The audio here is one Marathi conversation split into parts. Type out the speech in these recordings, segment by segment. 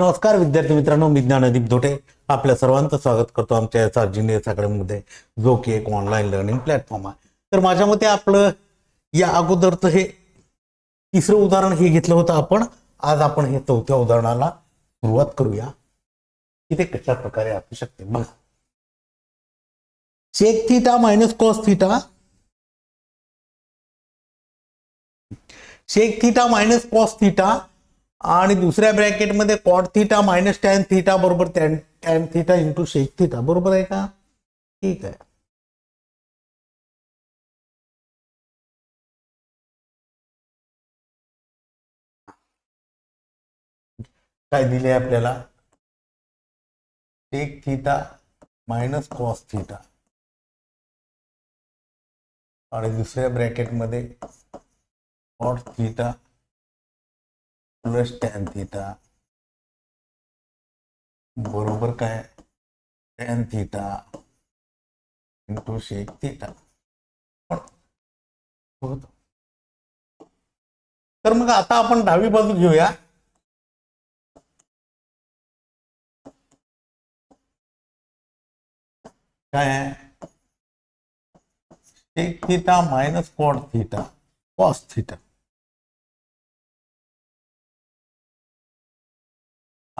नमस्कार विद्यार्थी मित्रांनो मी ज्ञानदीप धोटे. आपल्या सर्वांचं स्वागत करतो आमच्या एस आर जिनियर्स अकॅडमीमध्ये जो की एक ऑनलाईन लर्निंग प्लॅटफॉर्म आहे. तर माझ्या मते आपलं या अगोदरचं हे तिसरं उदाहरण हे घेतलं होतं आपण. आज आपण हे चौथ्या उदाहरणाला सुरुवात करूया. की ते कशा प्रकारे असू शकते? बघा. Sec theta minus cos theta sec theta minus cos theta आणि दुसऱ्या ब्रॅकेटमध्ये cot theta minus tan theta बरोबर tan tan theta into sec theta बरोबर आहे का? ठीक आहे. काय दिले आपल्याला? मायनस कॉस थिटा आणि दुसऱ्या ब्रॅकेटमध्ये cot theta plus tan theta बरोबर काय? Tan theta into sec theta तर मग आता आपण डावी बाजू घेऊया. काय आहे? Theta minus cot theta cos theta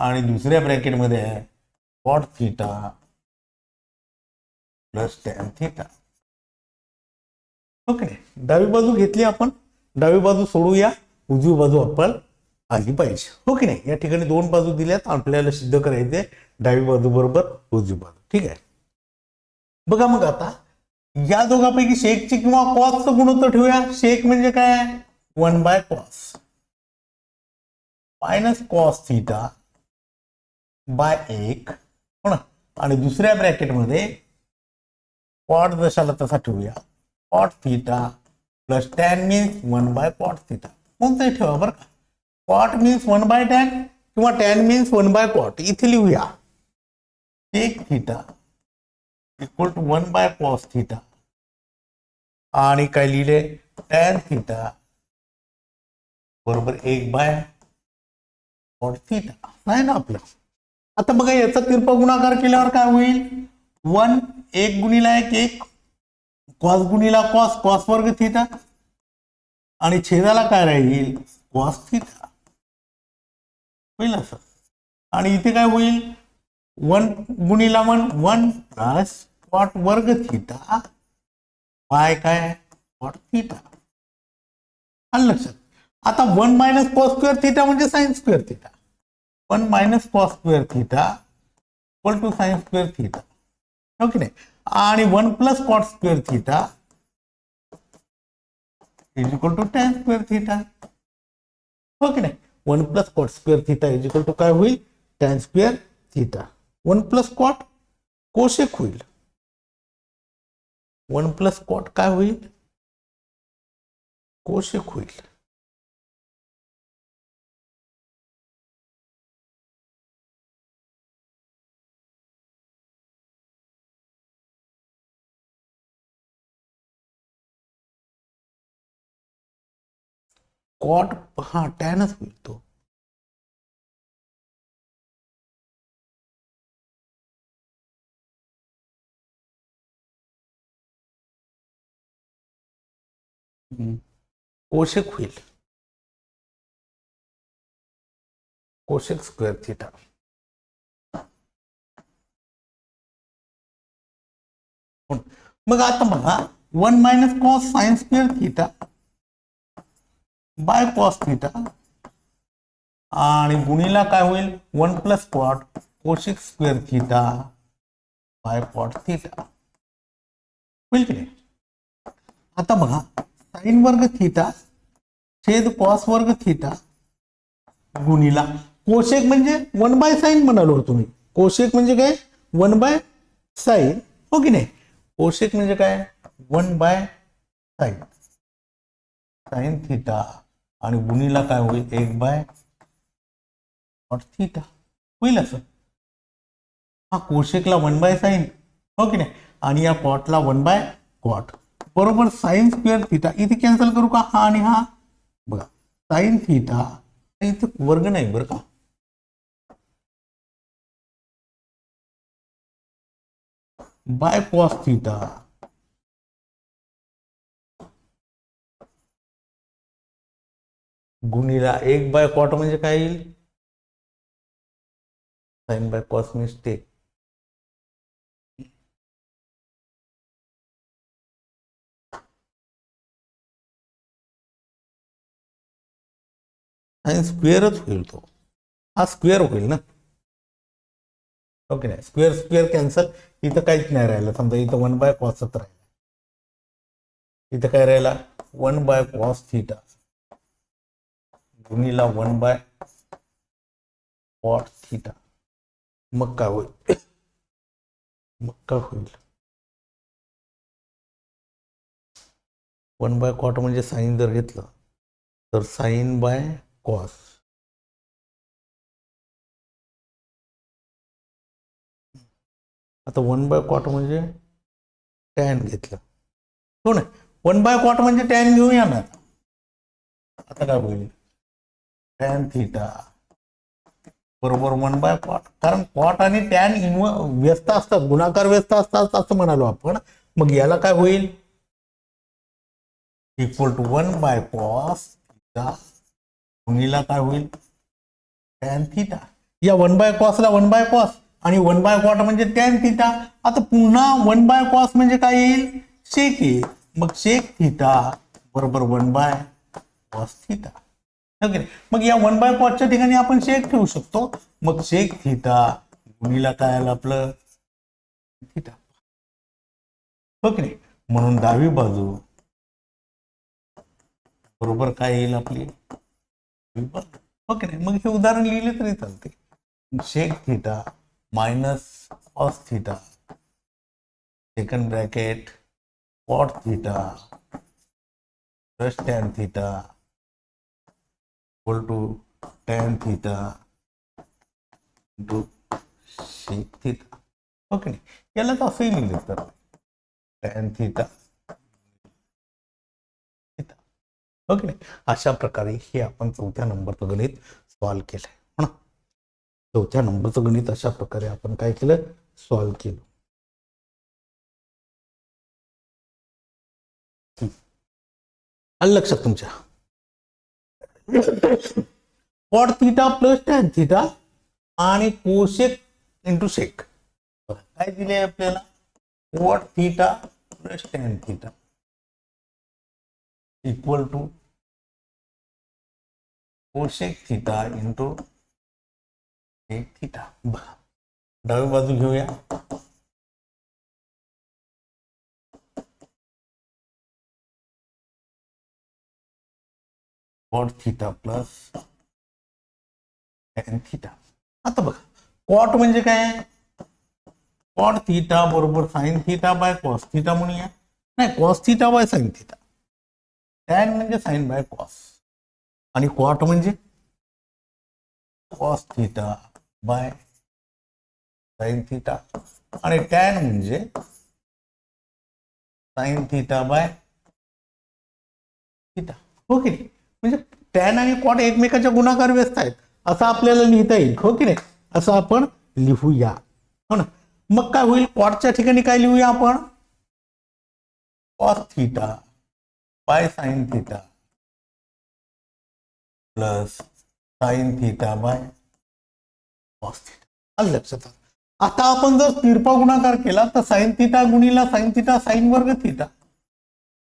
आणि दुसऱ्या ब्रॅकेटमध्ये आहे cot theta plus tan theta. Okay डावी बाजू घेतली आपण. डावी बाजू सोडूया. उजवी बाजू आपण आली पाहिजे. हो की नाही या ठिकाणी दोन बाजू दिल्यात. आपल्याला सिद्ध करायचे डावी बाजू बरोबर उजवी बाजू. ठीक आहे? बघा मग आता या दोघांपैकी शेकची किंवा कॉसचं गुणोत्तर ठेवूया. शेक म्हणजे काय? One by cos minus cos theta by एक हो ना आणि दुसऱ्या ब्रॅकेटमध्ये कॉट जशाला तसा cot theta plus tan means one by cot theta कोणताही ठेवा बरं का. Cot means one by tan किंवा tan means one by cot इथे लिहूया. एक theta equal to one by cos theta आणि काय थिटा बरोबर एक बाय कॉट थिटा नाही ना आपलं? आता बघा याचा तिरपा गुणाकार केल्यावर काय होईल? वन एक गुणीला एक एक. कॉस गुणीला कॉस कॉस वर्ग थिटा आणि छेदाला काय राहील? कॉस थिटा होईल असं? आणि इथे काय होईल? वन गुणीला वन वन प्लस कॉट वर्ग थिटा बाय काय? कॉट थिटा आलं लक्षात? आता one minus cos square theta म्हणजे sine square theta one minus cos square theta equal to sine square theta okay नाही? आणि one plus cot square theta is equal to tan square theta okay नाही? One plus cot square theta is equal to काय होईल? Tan square theta one plus cot cosec होईल. वन प्लस कॉट काय होईल? कोशेक होईल. कॉट हा टॅनच होईल तो कोशेक होईल. कोशक स्क्वेअर थिटा मग आता बघा one minus cos sines square theta by cos theta आणि गुणीला काय होईल? One plus cot cosec square theta by cot theta होईल की नाही? आता बघा साइन वर्ग थिटा छेद कॉस वर्ग थिटा गुणीला. कोशेक म्हणजे वन बाय साईन म्हणालो होतो मी. कोशेक म्हणजे काय? वन बाय साईन हो की नाही? कोशेक म्हणजे काय? One by sine sine theta आणि गुणीला काय होईल? एक बाय नॉट थिटा. होईल असं. हा कोशेकला वन बाय साईन. हो की नाही? आणि या कॉटला वन बाय कॉट. बरोबर साईन स्क्वेअर थीटा. इथे कॅन्सल करू का? हा आणि हा. बघा. Sine theta. इथे वर्ग नाही बरं का? By cos theta. गुणीला एक बाय कॉट म्हणजे काय येईल? Sine by cos mistake. आणि स्क्वेअरच होईल तो. हा स्क्वेअर होईल ना? ओके नाही. Square square cancel. इथं काहीच नाही राहिलं. समजा इथं वन बाय कॉसच राहिला. इथं काय राहिला? One by cos theta. गुणीला one by cot theta. मग काय होईल मग काय होईल. वन बाय कॉट म्हणजे साईन जर घेतलं तर साईन बाय कॉस. आता वन बाय कॉट म्हणजे टॅन घेतलं. हो ना? वन बाय कॉट म्हणजे टॅन घेऊया ना आता काय होईल? टॅन थिटा बरोबर वन बाय कॉट कारण कॉट आणि टॅन इन्व व्यस्त असतात गुणाकार व्यस्त असतात असं म्हणालो आपण. मग याला काय होईल? Equal to one by cos theta गुणीला काय होईल? टॅन थिटा या वन बाय कॉसला वन बाय कॉस आणि वन बाय कॉट म्हणजे टॅन थिटा आता पुन्हा वन बाय कॉस म्हणजे काय येईल? शेक येईल मग शेक थिटा बरोबर वन बाय कॉस थिटा मग या वन बाय पॉटच्या ठिकाणी आपण शेक ठेवू शकतो. मग शेक थिटा गुणीला काय आलं आपलं? थिटा ओके हो नाही? म्हणून डावी बाजू. बरोबर काय येईल आपली? ओके हो नाही? मग हे उदाहरण लिहिले तरी चालते. Sec theta minus cos theta second bracket cot theta plus tan theta equal to tan theta into sec theta. Okay नाही याला तर असंही लिहिलं तर. टॅन थिटा थिटा ओके अशा प्रकारे हे आपण चौथ्या नंबरचं गणित सॉल्व केलंय. हो चौथ्या नंबरचं गणित अशा प्रकारे आपण काय केलं? सॉल्व केलं. आलं लक्षात तुमच्या? Cot theta plus tan theta आणि कोशेक इंटू सेक काय दिले आपल्याला? Cot theta plus tan theta equal to cosec theta into एक थिटा डावी बाजू घेऊया. Cot theta plus tan theta आता बघा कॉट म्हणजे काय? कॉट थिटा बरोबर sine theta by cos theta म्हणूया. नाही cos theta by sine theta tan म्हणजे साईन बाय कॉस आणि कॉट म्हणजे? Cos theta by sine theta आणि टॅन म्हणजे? Sine theta by theta okay. नाही म्हणजे टॅन आणि कॉट एकमेकाच्या गुणाकार व्यस्त आहेत. असं आपल्याला लिहिता येईल हो की नाही? असं आपण लिहूया. हो ना? मग काय होईल? कॉटच्या ठिकाणी काय लिहूया आपण? Cos theta by sine theta plus sine theta by cos theta लक्षात? आलं. आता आपण जर तिरपा गुणाकार केला तर साईन थिटा गुणीला साईन थिटा साईन वर्ग थिटा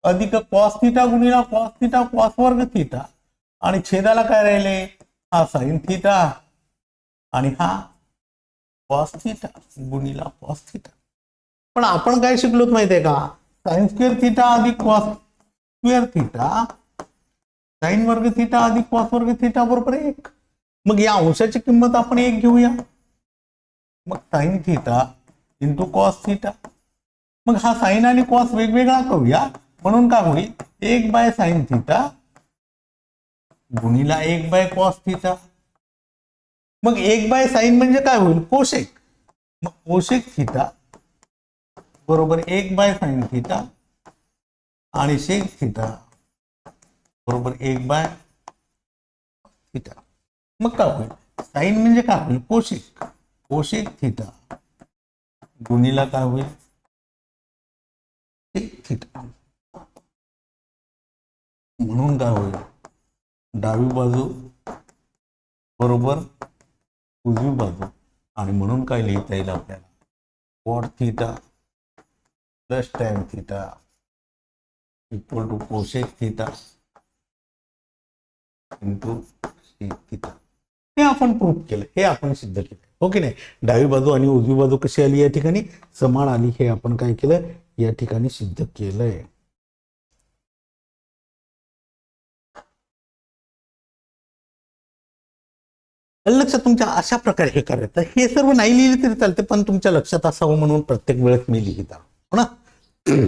अधिक कॉस थिटा गुणीला कॉस थिटा कॉस वर्ग थिटा आणि छेदाला काय राहिले? हा साइन थिटा आणि हा कॉस थिटा गुणीला कॉस थिटा पण आपण काय शिकलोत माहितीये का? साईन स्क्वेअर थिटा अधिक कॉस स्क्वेअर थिटा साइन वर्ग थिटा अधिक कॉस वर्ग थिटा बरोबर एक. मग या अंशाची किंमत आपण एक घेऊया. मग sine theta into cos theta मग हा साईन आणि कॉस वेगवेगळा करूया. म्हणून काय होईल एक बाय साईन थिटा गुणीला एक बाय कॉस थिटा मग एक बाय साईन म्हणजे काय होईल? कोशेक. मग कोशेक थिटा बरोबर एक बाय साईन थिटा आणि शेक थिटा बरोबर एक बाय थिटा मग काय होईल? साईन म्हणजे काय होईल? कोशेक. कोशेक थिटा गुणीला काय होईल? थिटा म्हणून काय होईल? डावी बाजू बरोबर उजवी बाजू. आणि म्हणून काय लिहिता येईल आपल्याला? Cot theta plus tan theta equal to cosec theta into sec theta हे आपण प्रूफ केलं. हे आपण सिद्ध केलं. हो की नाही? डावी बाजू आणि उजवी बाजू कशी आली या ठिकाणी? समान आली. हे आपण काय केलं? या ठिकाणी सिद्ध केलंय. लक्षात तुमच्या अशा प्रकारे हे करायचं. हे सर्व नाही लिहिले तरी चालते पण तुमच्या लक्षात असावं म्हणून प्रत्येक वेळेस मी लिहित आहो. हो ना?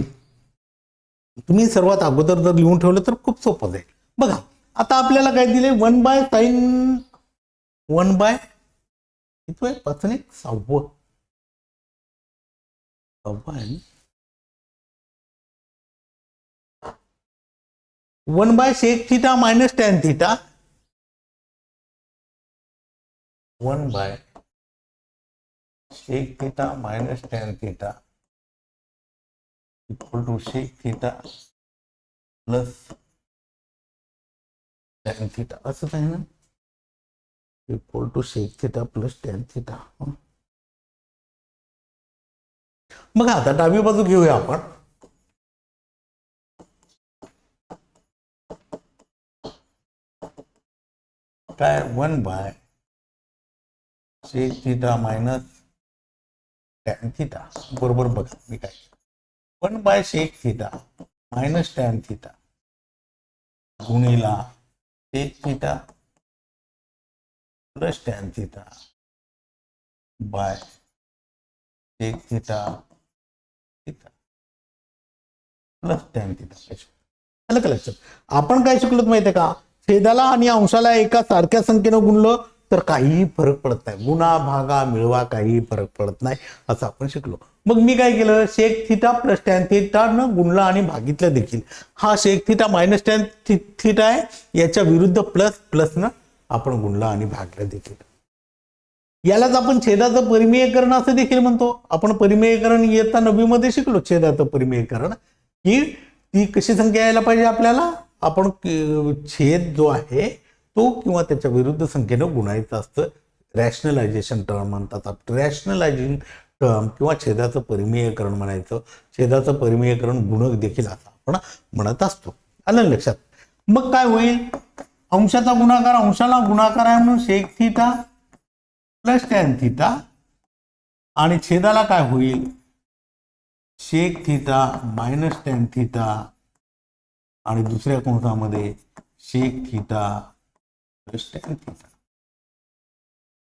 तुम्ही सर्वात अगोदर जर लिहून ठेवलं तर खूप सोपं जाईल. बघा आता आपल्याला काय दिले one by sine one by किती आहे? पाच एक सहावं. सहावं one by sec theta minus tan theta one by sec theta minus tan theta equal to sec theta plus tan theta असंच आहे ना? Equal to sec theta plus tan theta मग आता डावी बाजू घेऊया आपण. काय? One by sec theta minus tan theta बरोबर बघा मी काय one by sec theta minus tan theta गुणिला sec theta plus tan theta by sec theta theta plus tan theta आलं का लक्षात आपण काय शिकलो माहितीये का? छेदाला आणि अंशाला एका सारख्या संख्येनं गुणलं तर काहीही फरक पडत नाही. गुणा भागा मिळवा काहीही फरक पडत नाही असं आपण शिकलो. मग मी काय केलं? Sec theta plus tan theta न गुणला आणि भागितलं देखील. हा sec theta minus tan theta आहे. याच्या विरुद्ध प्लस प्लस न आपण गुणला आणि भागलं देखील. यालाच आपण छेदाचं परिमेयकरण असं देखील म्हणतो. आपण परिमेयकरण इयत्ता नववीमध्ये शिकलो छेदाचं परिमेयकरण. की ती कशी संख्या यायला पाहिजे आपल्याला? आपण छेद जो आहे तो किंवा त्याच्या विरुद्ध संख्येनं गुणायचं असतं. रॅशनलायझेशन टर्म म्हणतात. रॅशनलायझिंग टर्म किंवा छेदाचं परिमेयकरण म्हणायचं. छेदाचं परिमेयकरण गुणक देखील असं आपण म्हणत असतो. आलं लक्षात? मग काय होईल? अंशाचा गुणाकार अंशाला गुणाकार आहे म्हणून sec theta plus tan theta आणि छेदाला काय होईल? Sec theta minus tan theta आणि दुसऱ्या कोणतामध्ये शेक थिटा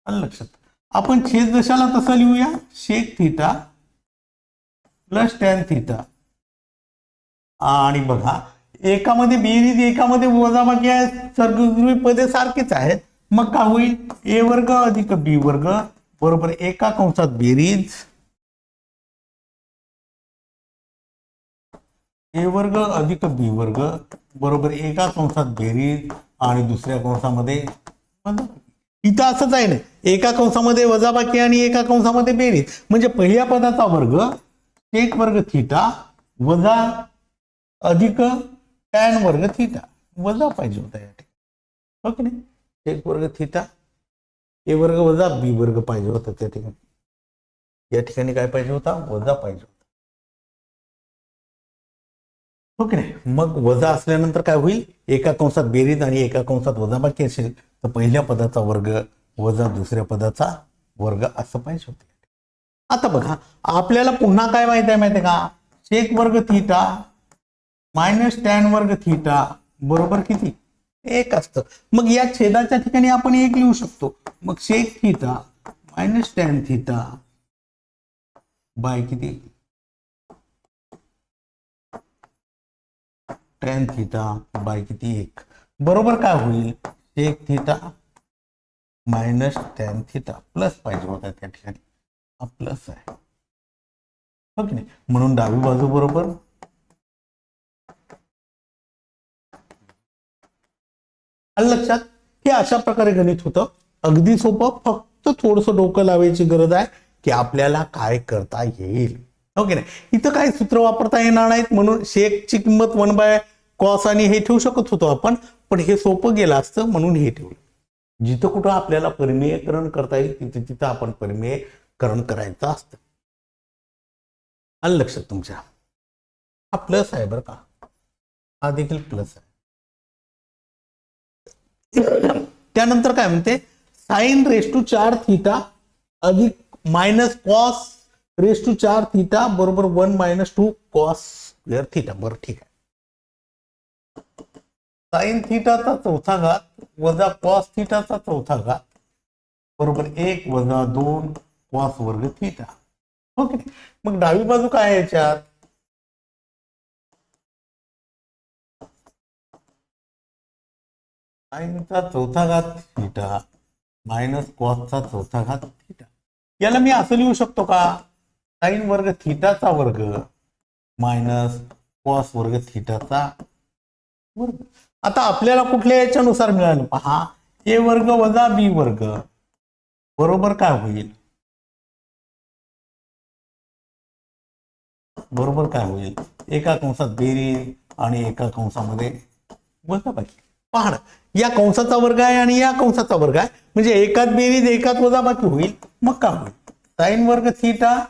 आलं लक्षात. आपण छेद जशाला तसा लिहूया. Sec theta plus tan theta आणि बघा एकामध्ये बेरीज एकामध्ये वजाबाकी आहे. सर्गगृही पदे सारखीच आहेत. मग काय होईल? ए वर्ग अधिक बी वर्ग बरोबर एका कंसात बेरीज ए वर्ग अधिक बी वर्ग बरोबर एका कंसात बेरीज आणि दुसऱ्या कंसामध्ये इथं असंच आहे ना एका कंसामध्ये वजाबाकी आणि एका कंसामध्ये बेरीज. म्हणजे पहिल्या पदाचा वर्ग एक वर्ग थिटा वजा अधिक टॅन वर्ग थिटा. वजा पाहिजे होता या ठिकाणी. हो ओके नाही? एक वर्ग थिटा ए वर्ग वजा बी वर्ग पाहिजे होता त्या ठिकाणी. या ठिकाणी काय पाहिजे होता? वजा पाहिजे हो की नाही? मग वजा असल्यानंतर काय होईल? एका कंसात बेरीज आणि एका कंसात वजाबाकी असेल. तर पहिल्या पदाचा वर्ग वजा दुसऱ्या पदाचा वर्ग असं पाहिजे होते. आता बघा आपल्याला पुन्हा काय माहिती आहे माहिती आहे का? सेक वर्ग थीटा मायनस टॅन वर्ग थीटा बरोबर किती? एक असतं. मग या छेदाच्या ठिकाणी आपण एक लिहू शकतो. मग sec theta minus tan theta by किती? टेन थिटा बाय किती एक? बरोबर काय होईल? एक theta minus tan theta plus पाहिजे होता त्या ठिकाणी. हा प्लस आहे. हो की नाही? म्हणून डावी बाजू बरोबर. लक्षात हे अशा प्रकारे गणित होतं. अगदी सोपं फक्त थोडस डोकं लावायची गरज आहे की आपल्याला काय करता येईल. हो ओके नाही? इथं काही सूत्र वापरता येणार नाहीत? म्हणून शेकची किंमत वन बाय कॉस आणि हे ठेवू शकत होतो आपण पण हे सोपं गेलं असतं म्हणून हे ठेवलं. जिथं कुठं आपल्याला परिमेयकरण करता येईल तिथे तिथं आपण परिमेयकरण करायचं असतं. आलं लक्षात तुमच्या हा प्लस आहे बरं का? हा देखील प्लस आहे. त्यानंतर काय म्हणते? साईन रेस टू चार थिटा अधिक मायनस कॉस रेस टू चार थिटा बरोबर one minus two cos square theta. बरं ठीक आहे. साईन थिटाचा चौथा घात वजा कॉस थिटाचा चौथा घात. बरोबर एक वजा दोन कॉस वर्ग थिटा. ओके हो मग डावी बाजू काय याच्यात? साईनचा चौथा घात थिटा मायनस कॉसचा चौथा घात थिटा. याला मी असं लिहू शकतो का? साईन वर्ग थिटाचा वर्ग मायनस कॉस वर्ग थिटाचा वर्ग. आता आपल्याला कुठल्या याच्यानुसार मिळालं? पहा ए वर्ग वजा बी वर्ग. बरोबर काय होईल? बरोबर काय होईल? एका कंसात बेरीज आणि एका कंसामध्ये वजाबाकी. पहा ना या कंसाचा वर्ग आहे आणि या कंसाचा वर्ग आहे. म्हणजे एकात बेरीज एकात वजा बाकी होईल. मग काय होईल? साईन वर्ग थिटा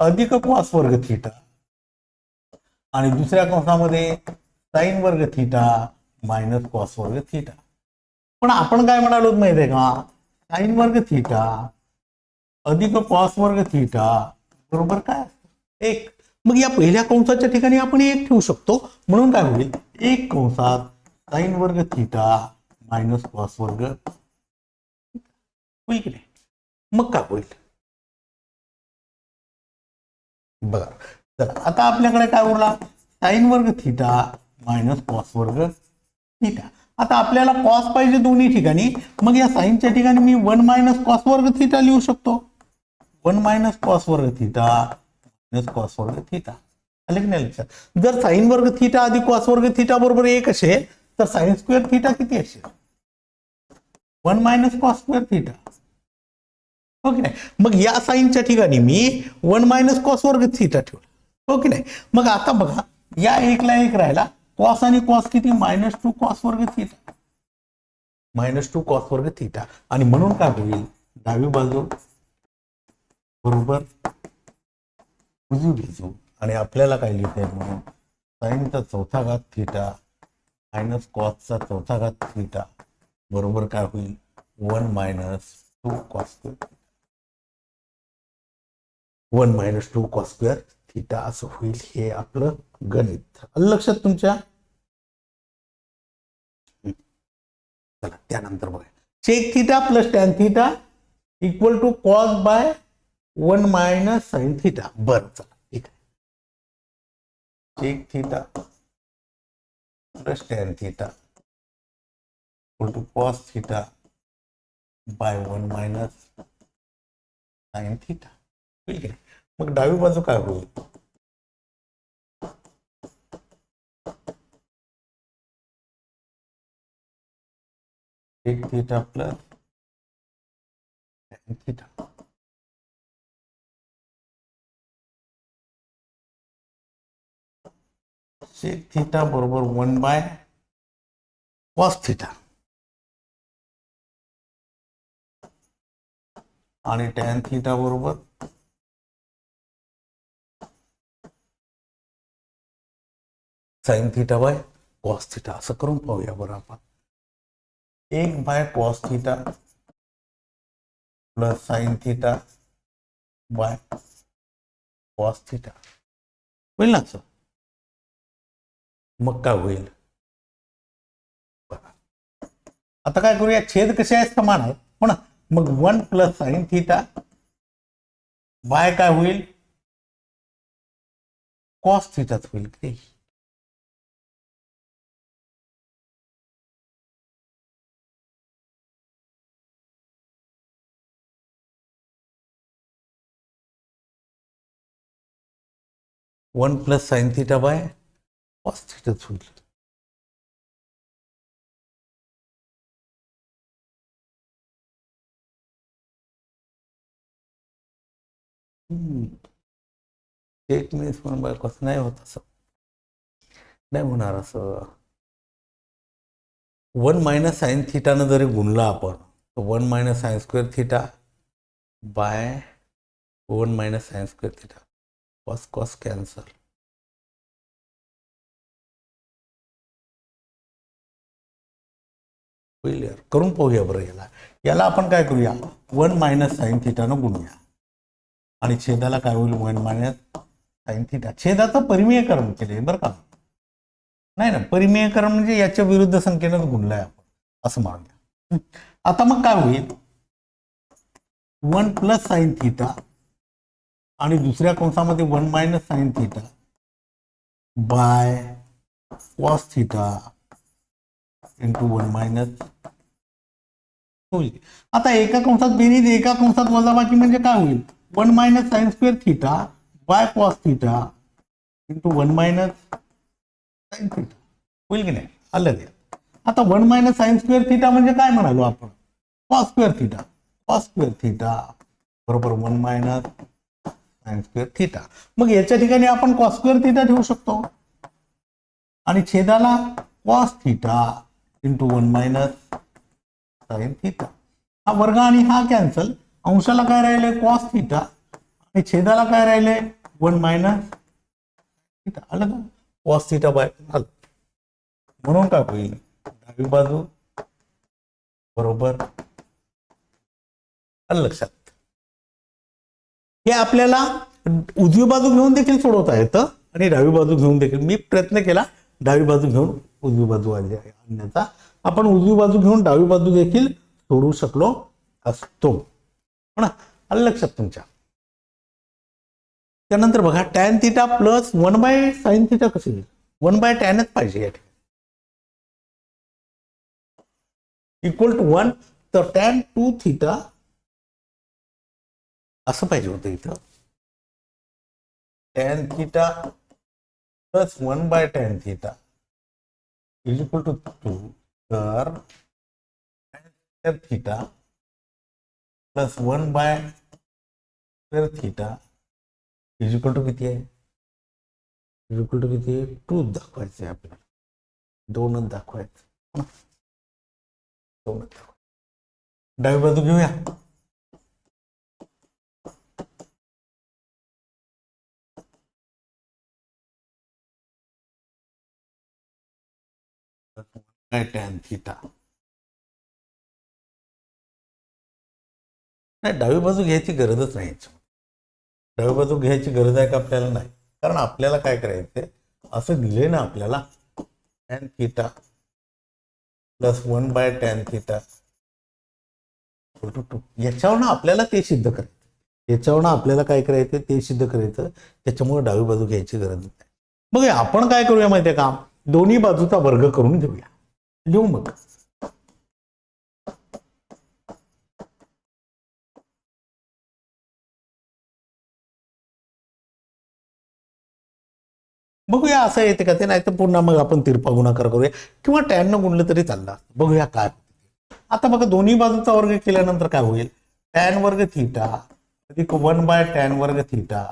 अधिक क्वास वर्ग थिटा. आणि दुसऱ्या कंसामध्ये साईन वर्ग थिटा मायनस कॉस वर्ग थिटा. पण आपण काय म्हणालो माहिती आहे का? साईन वर्ग थिटा अधिक कॉस वर्ग थिटा बरोबर काय एक. मग या पहिल्या कंसाच्या ठिकाणी आपण एक ठेवू शकतो. म्हणून काय होईल? एक कंसात साईन वर्ग थिटा मायनस कॉस वर्ग होईल की नाही? मग काय होईल? बघा तर आता आपल्याकडे काय उरला? साईन वर्ग थिटा मायनस कॉस वर्ग थिटा आता आपल्याला कॉस पाहिजे दोन्ही ठिकाणी. मग या साईनच्या ठिकाणी मी वन मायनस कॉस वर्ग थिटा लिहू शकतो. वन मायनस कॉस वर्ग थिटा मायनस कॉस वर्ग थिटा आले की नाही लक्षात? जर साईन वर्ग थिटा आधी कॉस वर्ग थिटा बरोबर एक असेल तर साईन स्क्वेअर थिटा किती असेल? One minus cos square theta okay नाही? मग या साईनच्या ठिकाणी मी वन मायनस कॉस वर्ग थिटा ठेवला. ओके नाही? मग आता बघा या एकला एक राहिला. कॉस आणि कॉस किती? मायनस टू कॉस वर्ग थिटा मायनस टू कॉस वर्ग थिटा आणि म्हणून काय होईल? डावी बाजू बरोबर उजवी बाजू. आणि आपल्याला काय लिहिता येईल म्हणून साईनचा चौथा घात थिटा मायनस कॉसचा चौथा घात थिटा बरोबर काय होईल? One minus two cos square one minus two cos square theta असं होईल हे आपलं गणित. लक्षात तुमच्या? चला त्यानंतर बघा sec theta plus tan theta equal to cos by one minus sine theta बरं चला ठीक आहे. Sec theta plus tan theta equal to cos theta by one minus sine theta ठीक आहे. मग डावी बाजू काय होईल? एक theta plus theta. Sec theta बरोबर वन बाय कॉस थिटा. आणि टॅन थिटा बरोबर sine theta by cos theta. असं करून पाहूया बरं आपण. एक by cos theta plus sine theta by cos theta होईल ना असं? मग काय होईल? आता काय करूया? छेद कसे आहेत? समान आहेत. हो ना? मग one plus sine theta by काय होईल? कॉस थिटाच होईल. One plus sine theta by cos थिटाच होईल एक मिनिट वन बाय कॉस नाही होत असं. नाही होणार असं. वन मायनस साईन थिटानं जरी गुणला आपण तर one minus sine square theta by one minus sine square theta. Cos cos cancel clear करून पाहूया बरं याला. याला आपण काय करूया? वन मायनस साईन थिटानं गुणूया. आणि छेदाला काय होईल? One minus sine theta. छेदाचं परिमेयकरण केले बरं का? नाही ना परिमेयकरण म्हणजे याच्या विरुद्ध संख्येनं गुणलाय आपण असं मानूया. आता मग काय होईल? वन प्लस साईन थिटा आणि दुसऱ्या कंसामध्ये one minus sine theta by cos theta into one minus होईल आता एका कंसात बेरीज एका कंसात वजाबाकी म्हणजे काय होईल? One minus sine square theta by cos theta into one minus sine theta. होईल की नाही? आलं ते आता one minus sine square theta म्हणजे काय म्हणालो आपण? Cos square theta. Cos square theta बरोबर one minus sine square theta. मग याच्या ठिकाणी आपण कॉस स्क्वेअर थिटा ठेवू शकतो. आणि छेदाला cos theta into one minus sine theta हा वर्ग आणि हा कॅन्सल अंशाला काय राहिले? कॉस थिटा आणि छेदाला काय राहिले? वन मायनस थिटा आलं का? कॉस थिटा बाय आलं. म्हणून काय होईल? डावी बाजू बरोबर आलं लक्षात? हे आपल्याला उजवी बाजू घेऊन देखील सोडवता येतं आणि डावी बाजू घेऊन देखील. मी प्रयत्न केला डावी बाजू घेऊन उजवी बाजू आली आणण्याचा आपण उजवी बाजू घेऊन डावी बाजू देखील सोडवू शकलो असतो. पण आलं लक्षात तुमच्या? त्यानंतर बघा tan theta plus one by sine theta कसे येईल? वन बाय टॅनच पाहिजे या ठिकाणी. इक्वल टू वन तर टॅन टू थिटा असं पाहिजे होतं इथं. Tan theta plus one by tan theta is equal to two तर theta plus one by square theta is equal to किती आहे? इज इक्वल टू किती आहे? टू दाखवायचं आहे आपल्याला. दोनच दाखवायचं. हो दोनच. दाखवायचं डावी बाजू घेऊया. टॅन थिटा नाही डावी बाजू घ्यायची गरजच नाही डावी बाजू घ्यायची गरज आहे का आपल्याला नाही? कारण आपल्याला काय करायचं असं दिले ना आपल्याला tan theta plus one by tan theta two याच्यावरनं आपल्याला ते सिद्ध करायचं. याच्यावरनं आपल्याला काय करायचं ते सिद्ध करायचं. त्याच्यामुळे डावी बाजू घ्यायची गरज नाही. मग आपण काय करूया माहितीये का? दोन्ही बाजूचा वर्ग करून घेऊया. लिहू मग बघूया असं येते का ते नाही तर पुन्हा मग आपण तिरपा गुणाकार करूया. किंवा टॅननं गुणलं तरी चाललं बघूया काय आता बघा दोन्ही बाजूचा वर्ग केल्यानंतर काय होईल? टॅन वर्ग थिटा अधिक वन बाय टॅन वर्ग थिटा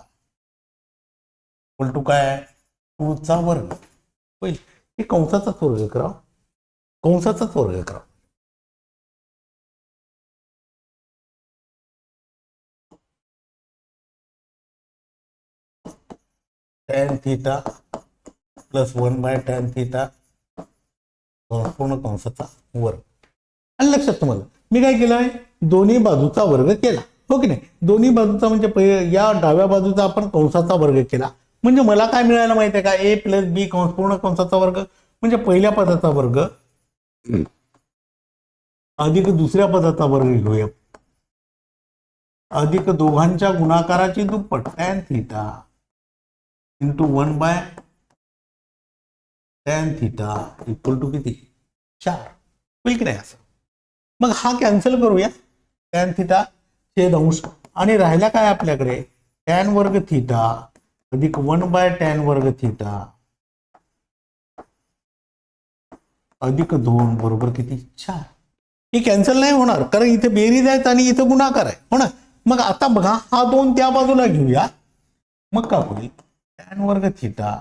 टू काय? टूचा वर्ग. होईल. हे कंसाचाच वर्ग करा कंसाचाच वर्ग करा tan theta plus one by tan theta पूर्ण कंसाचा वर्ग आणि लक्षात तुम्हाला मी काय केलंय? दोन्ही बाजूचा वर्ग केला. हो की नाही? दोन्ही बाजूचा म्हणजे या डाव्या बाजूचा आपण कंसाचा वर्ग केला. म्हणजे मला काय मिळालं माहिती आहे का? ए प्लस बी कंस पूर्ण कंसाचा वर्ग. म्हणजे पहिल्या पदाचा वर्ग. अधिक दुसऱ्या पदाचा वर्ग घेऊया. अधिक दोघांच्या गुणाकाराची दुप्पट. Tan theta into one by tan theta equal to किती? चार. होईल की नाही असं. मग हा कॅन्सल करूया. टॅन थिटा छेद अंश. आणि राहिला काय आपल्याकडे? टॅन वर्ग थिटा अधिक वन बाय टॅन वर्ग थिटा अधिक दोन बरोबर किती? चार. ही कॅन्सल नाही होणार. कारण इथे बेरीज आहेत आणि इथं गुणाकार आहे. हो मग आता बघा, हा दोन त्या बाजूला घेऊया. मग काय होईल? टॅन वर्ग थिटा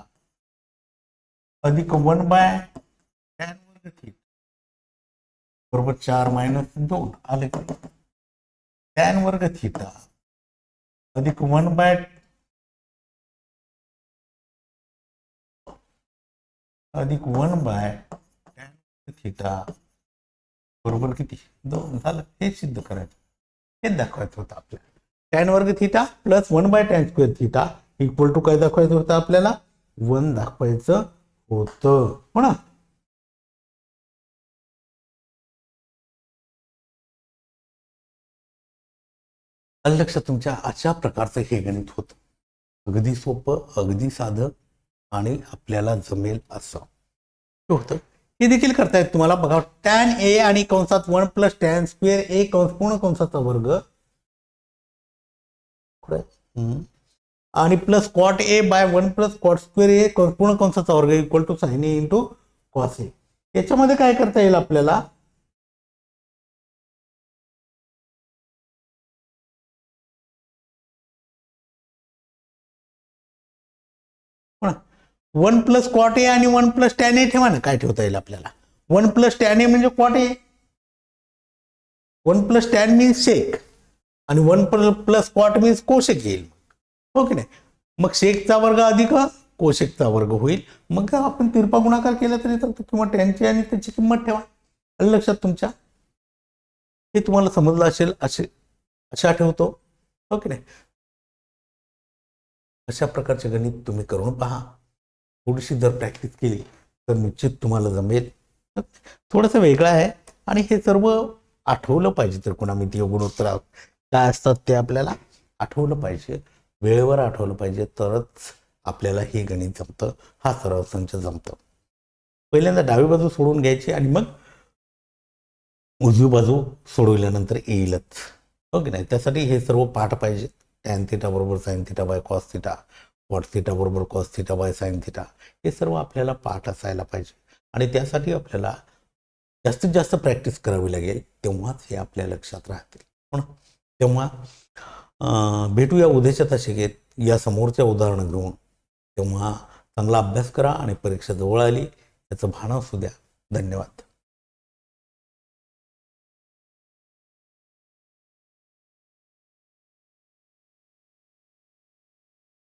अधिक वन बाय टॅन वर्ग थिटा बरोबर चार मायनस दोन. आले का? टॅन वर्ग थिटा अधिक वन बाय अधिक वन बाय थिटा बरोबर किती? दोन. झालं. हे सिद्ध करायचं. हेच दाखवायचं होतं आपल्याला. टॅन वर्ग theta plus one by tan square theta equal to काय दाखवायचं होतं आपल्याला? वन दाखवायचं होतं. हो ना? लक्षात तुमच्या अशा प्रकारचं हे गणित होतं. अगदी सोपं अगदी साधं आणि आपल्याला जमेल असं. होतं. हे देखील करतायत तुम्हाला. बघा टॅन ए आणि कंसात one plus tan square A कंस पूर्ण कंसाचा वर्ग. आणि plus cot A by one plus cot square A पूर्ण कंसाचा वर्ग equal to sine A into cos A याच्यामध्ये काय करता येईल आपल्याला? वन प्लस कॉट ए आणि वन प्लस टॅन ए ठेवा ना काय ठेवता येईल आपल्याला? वन प्लस टॅन ए म्हणजे cot A. One plus tan means sec आणि one plus cot means cosec येईल. हो ओके नाही? मग शेकचा वर्ग अधिक कोशेकचा वर्ग होईल. मग आपण तिरपा गुणाकार केला तरी तर किंवा टॅनची आणि त्याची किंमत ठेवा. आलं लक्षात तुमच्या हे तुम्हाला समजलं असेल असे अशा ठेवतो. हो ओके नाही? अशा प्रकारचे गणित तुम्ही करून पहा. थोडीशी जर प्रॅक्टिस केली तर निश्चित तुम्हाला जमेल. थोडंसं वेगळं आहे. आणि हे सर्व आठवलं पाहिजे तर गुणामितीय गुणोत्तर काय असतात ते आपल्याला आठवलं पाहिजे. वेळेवर आठवलं पाहिजे. तरच आपल्याला हे गणित जमतं. हा सराव संच जमतं. पहिल्यांदा डावी बाजू सोडून घ्यायची आणि मग उजवी बाजू सोडवल्यानंतर येईलच. हो की नाही? त्यासाठी हे सर्व पाठ पाहिजे. टॅन थिटा बरोबर sine theta by cos theta cot theta बरोबर cos theta by sine theta हे सर्व आपल्याला पाठ असायला पाहिजे. आणि त्यासाठी आपल्याला जास्तीत जास्त प्रॅक्टिस करावी लागेल तेव्हाच हे आपल्या लक्षात राहतील. हो पण तेव्हा भेटूया उद्याच्या तशिकेत या समोरच्या उदाहरणं घेऊन. तेव्हा चांगला अभ्यास करा आणि परीक्षा जवळ आली. याचं भान असू द्या. धन्यवाद.